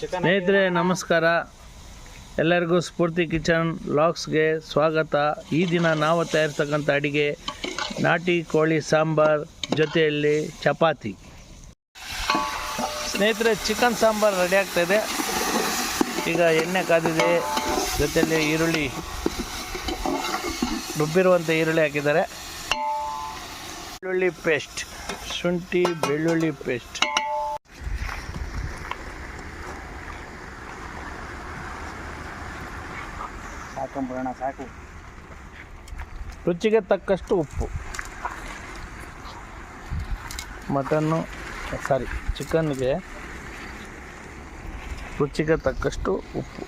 ಸ್ನೇಹಿತರೆ, ನಮಸ್ಕಾರ. ಎಲ್ಲರಿಗೂ ಸ್ಫೂರ್ತಿ ಕಿಚನ್ ಲಾಕ್ಸ್ಗೆ ಸ್ವಾಗತ. ಈ ದಿನ ನಾವು ತಯಾರಿಸ್ತಕ್ಕಂಥ ಅಡಿಗೆ ನಾಟಿ ಕೋಳಿ ಸಾಂಬಾರ್ ಜೊತೆಯಲ್ಲಿ ಚಪಾತಿ. ಸ್ನೇಹಿತರೆ, ಚಿಕನ್ ಸಾಂಬಾರ್ ರೆಡಿ ಆಗ್ತಾಯಿದೆ ಈಗ ಎಣ್ಣೆ ಕಾದಿದೆ. ಜೊತೆಯಲ್ಲಿ ಈರುಳ್ಳಿ ರುಬ್ಬಿರುವಂಥ ಈರುಳ್ಳಿ ಹಾಕಿದ್ದಾರೆ. ಬೆಳ್ಳುಳ್ಳಿ ಪೇಸ್ಟ್ ಶುಂಠಿ ಬೆಳ್ಳುಳ್ಳಿ ಪೇಸ್ಟ್ ಸಾಕೊಂಬಿಡೋಣ ಸಾಕು. ರುಚಿಗೆ ತಕ್ಕಷ್ಟು ಉಪ್ಪು. ಮಟನ್ನು ಸಾರಿ ಚಿಕನ್ಗೆ ರುಚಿಗೆ ತಕ್ಕಷ್ಟು ಉಪ್ಪು.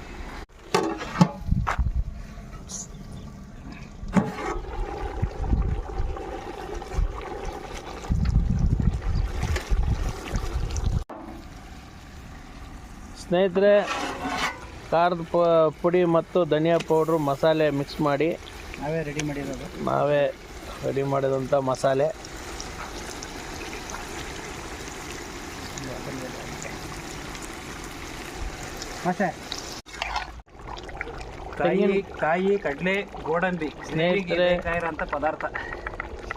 ಸ್ನೇಹಿತರೆ ಖಾರದ ಪ ಪುಡಿ ಮತ್ತು ಧನಿಯಾ ಪೌಡ್ರು ಮಸಾಲೆ ಮಿಕ್ಸ್ ಮಾಡಿ ನಾವೇ ರೆಡಿ ಮಾಡಿರೋದು. ನಾವೇ ರೆಡಿ ಮಾಡಿದಂಥ ಮಸಾಲೆ. ಮತ್ತೆ? ಕಾಯಿ ಕಾಯಿ ಕಡಲೆ ಗೋಡಂಬಿ. ಸ್ನೇಹಿತರೆ. ಪದಾರ್ಥ.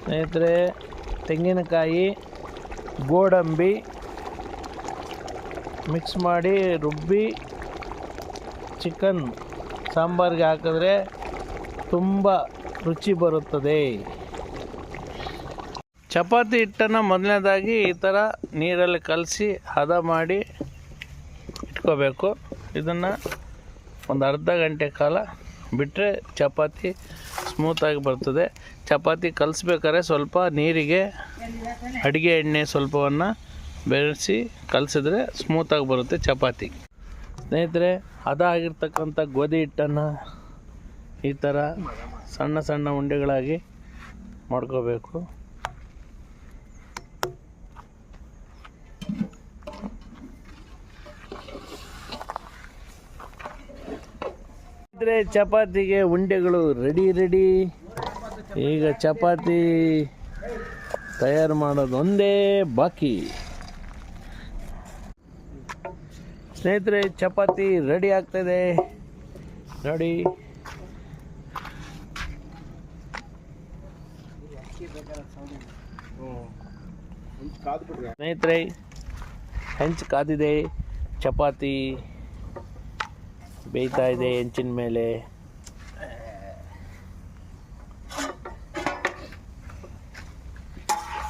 ಸ್ನೇಹಿತರೆ ತೆಂಗಿನಕಾಯಿ ಗೋಡಂಬಿ ಮಿಕ್ಸ್ ಮಾಡಿ ರುಬ್ಬಿ ಚಿಕನ್ ಸಾಂಬಾರಿಗೆ ಹಾಕಿದ್ರೆ ತುಂಬ ರುಚಿ ಬರುತ್ತದೆ. ಚಪಾತಿ ಹಿಟ್ಟನ್ನು ಮೊದಲನೇದಾಗಿ ಈ ಥರ ನೀರಲ್ಲಿ ಕಲಸಿ ಹದ ಮಾಡಿ ಇಟ್ಕೋಬೇಕು. ಇದನ್ನು ಒಂದು ಅರ್ಧ ಗಂಟೆ ಕಾಲ ಬಿಟ್ಟರೆ ಚಪಾತಿ ಸ್ಮೂತಾಗಿ ಬರ್ತದೆ. ಚಪಾತಿ ಕಲಿಸ್ಬೇಕಾದ್ರೆ ಸ್ವಲ್ಪ ನೀರಿಗೆ ಅಡುಗೆ ಎಣ್ಣೆ ಸ್ವಲ್ಪವನ್ನು ಬೆರೆಸಿ ಕಲಸಿದ್ರೆ ಸ್ಮೂತಾಗಿ ಬರುತ್ತೆ ಚಪಾತಿ. ಸ್ನೇಹಿತರೆ ಹದಾಗಿರ್ತಕ್ಕಂಥ ಗೋಧಿ ಹಿಟ್ಟನ್ನು ಈ ಥರ ಸಣ್ಣ ಸಣ್ಣ ಉಂಡೆಗಳಾಗಿ ಮಾಡ್ಕೋಬೇಕು. ಚಪಾತಿಗೆ ಉಂಡೆಗಳು ರೆಡಿ ರೆಡಿ ಈಗ ಚಪಾತಿ ತಯಾರು ಮಾಡೋದೊಂದೇ ಬಾಕಿ. ಸ್ನೇಹಿತರೆ, ಚಪಾತಿ ರೆಡಿ ಆಗ್ತಾಯಿದೆ ನೋಡಿ. ಸ್ನೇಹಿತರೆ, ಹೆಂಚು ಕಾದಿದೆ, ಚಪಾತಿ ಬೇಯ್ತಾ ಇದೆ ಹೆಂಚಿನ ಮೇಲೆ.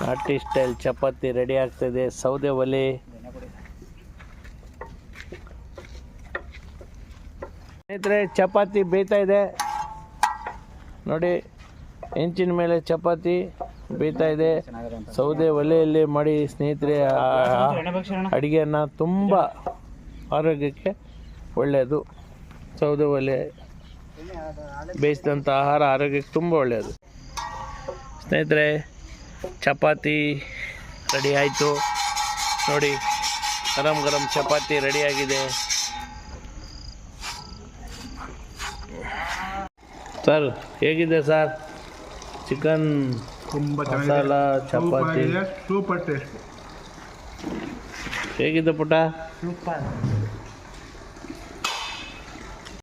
ನಾಟಿ ಸ್ಟೈಲ್ ಚಪಾತಿ ರೆಡಿ ಆಗ್ತಾಯಿದೆ ಸೌದೆ ಒಲೆ. ಸ್ನೇಹಿತರೆ, ಚಪಾತಿ ಬೇಯ್ತಾ ಇದೆ. ನೋಡಿ, ಹೆಂಚಿನ ಮೇಲೆ ಚಪಾತಿ ಬೇಯ್ತಾ ಇದೆ. ಸೌದೆ ಒಲೆಯಲ್ಲಿ ಮಾಡಿ ಸ್ನೇಹಿತರೆ ಅಡುಗೆಯನ್ನು ತುಂಬ ಆರೋಗ್ಯಕ್ಕೆ ಒಳ್ಳೆಯದು. ಸೌದೆ ಒಲೆ ಬೇಯಿಸಿದಂಥ ಆಹಾರ ಆರೋಗ್ಯಕ್ಕೆ ತುಂಬ ಒಳ್ಳೆಯದು. ಸ್ನೇಹಿತರೆ, ಚಪಾತಿ ರೆಡಿ ಆಯಿತು. ನೋಡಿ, ಗರಂ ಗರಂ ಚಪಾತಿ ರೆಡಿಯಾಗಿದೆ ಸರ್ ಹೇಗಿದೆ ಸರ್? ಚಿಕನ್ ತುಂಬ ಮಸಾಲ ಚಪಾತಿ. Super taste. ಹೇಗಿದೆ ಪುಟ? ಸೂಪರ್.